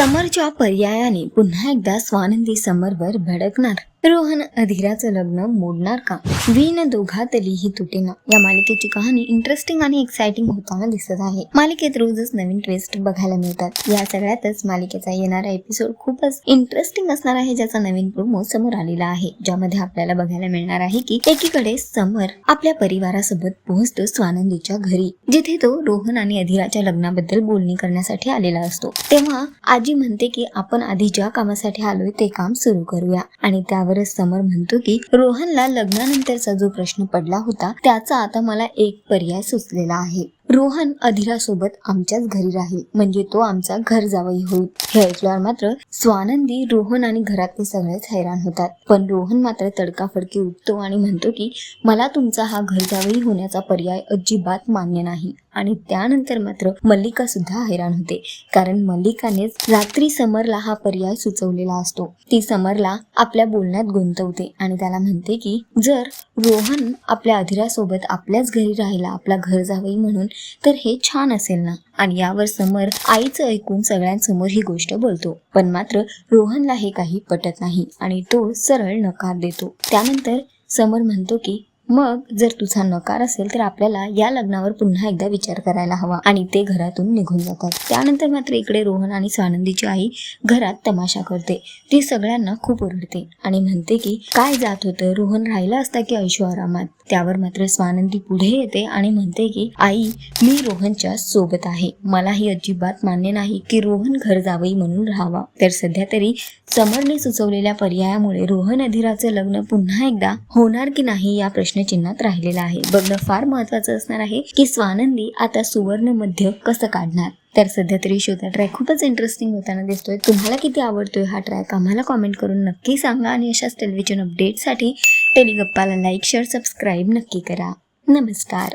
समरच्या पर्यायाने पुन्हा एकदा स्वानंदी समरवर भडकणार. रोहन अधिराचं लग्न मोडणार का? वीन दोघातली ही तुटेना. या मालिकेची कहाणी इंटरेस्टिंग आणि एक्साइटिंग होताना दिसत आहे. मालिकेत रोजच नवीन ट्विस्ट बघायला मिळतात. या सगळ्यातच मालिकेचा येणारा एपिसोड खूपच इंटरेस्टिंग असणार आहे ज्याचा नवीन प्रोमो समोर आलेला आहे. ज्यामध्ये आपल्याला बघायला मिळणार आहे की एकीकडे समर आपल्या परिवारासोबत पोहोचतो स्वानंदीच्या घरी जिथे तो रोहन आणि अधिराच्या लग्नाबद्दल बोलणी करण्यासाठी आलेला असतो. तेव्हा आजी म्हणते की आपण आधी ज्या कामासाठी आलोय ते काम सुरू करूया. आणि यावरच समर म्हणतो की रोहनला लग्नानंतरचा जो प्रश्न पडला होता त्याचा आता मला एक पर्याय सुचलेला आहे. रोहन अधिरासोबत आमच्याच घरी राहील. म्हणजे तो आमचा घर जावई होईल. हे ऐकल्यावर मात्र स्वानंदी रोहन आणि घरातले सगळेच हैराण होतात. पण रोहन मात्र तडकाफडकी उठतो आणि म्हणतो की मला तुमचा हा घर जावई होण्याचा पर्याय अजिबात मान्य नाही. आणि त्यानंतर मात्र मल्लिका सुद्धा हैराण होते. कारण मल्लिकानेच रात्री समरला हा पर्याय सुचवलेला असतो. ती समरला आपल्या बोलण्यात गुंतवते आणि त्याला म्हणते की जर रोहन आपल्या अधिरासोबत आपल्याच घरी राहिला आपला घर जावई म्हणून तर हे छान असेल ना? आणि यावर समर आईचं ऐकून सगळ्यांसमोर ही गोष्ट बोलतो. पण मात्र रोहनला हे काही पटत नाही आणि तो सरळ नकार देतो. त्यानंतर समर म्हणतो की मग जर तुझा नकार असेल तर आपल्याला या लग्नावर पुन्हा एकदा विचार करायला हवा आणि ते घरातून निघून जातात. त्यानंतर मात्र इकडे रोहन आणि स्वानंदीची आई घरात तमाशा करते. ती सगळ्यांना खूप ओरडते आणि म्हणते की काय जात होतं? रोहन राहिला असता की ऐशो आरामात? त्यावर मात्र स्वानंदी पुढे येते आणि म्हणते की आई मी रोहनच्या सोबत आहे. मलाही अजिबात मान्य नाही की रोहन घर जावई म्हणून राहावा. तर सध्या तरी समरने सुचवलेल्या पर्यायामुळे रोहन अधिराचं लग्न पुन्हा एकदा होणार की नाही या प्रश्न प्रश्नचिन्हात राहिलेला आहे. बघणं फार महत्वाचं असणार आहे की स्वानंदी आता सुवर्ण मध्य कसं काढणार? तर सध्या तरी शोधा ट्रॅक खूपच इंटरेस्टिंग होताना दिसतोय. तुम्हाला किती आवडतोय हा ट्रॅक आम्हाला कॉमेंट करून नक्की सांगा आणि अशाच टेलिव्हिजन अपडेटसाठी टेलिगप्पाला लाईक शेअर सबस्क्राईब नक्की करा. नमस्कार.